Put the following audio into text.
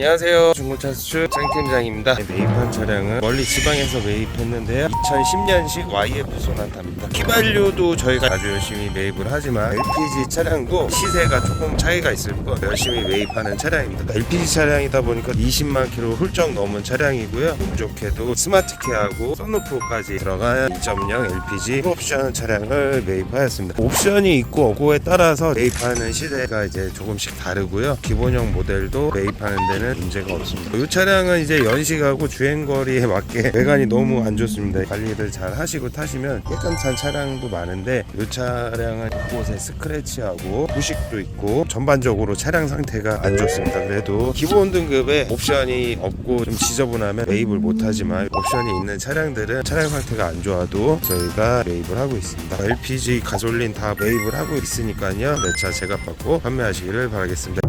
안녕하세요. 중고차 수출 장 팀장입니다. 네, 매입한 차량은 멀리 지방에서 매입했는데요. 2010년식 YF 소나타입니다. 휘발유도 저희가 아주 열심히 매입을 하지만 LPG 차량도 시세가 조금 차이가 있을 뿐 열심히 매입하는 차량입니다. LPG 차량이다 보니까 20만 킬로 훌쩍 넘은 차량이고요. 운 좋게도 스마트키하고 썬루프까지 들어간 2.0 LPG 옵션 차량을 매입하였습니다. 옵션이 있고 없고에 따라서 매입하는 시대가 이제 조금씩 다르고요. 기본형 모델도 매입하는 데는 문제가 없습니다. 이 차량은 이제 연식하고 주행거리에 맞게 외관이 너무 안 좋습니다. 관리를 잘 하시고 타시면 깨끗한 차량도 많은데 이 차량은 곳에 스크래치하고 부식도 있고 전반적으로 차량 상태가 안 좋습니다. 그래도 기본 등급에 옵션이 없고 좀 지저분하면 매입을 못하지만 옵션이 있는 차량들은 차량 상태가 안 좋아도 저희가 매입을 하고 있습니다. LPG, 가솔린 다 매입을 하고 있으니까요. 내 차 제값 받고 판매하시기를 바라겠습니다.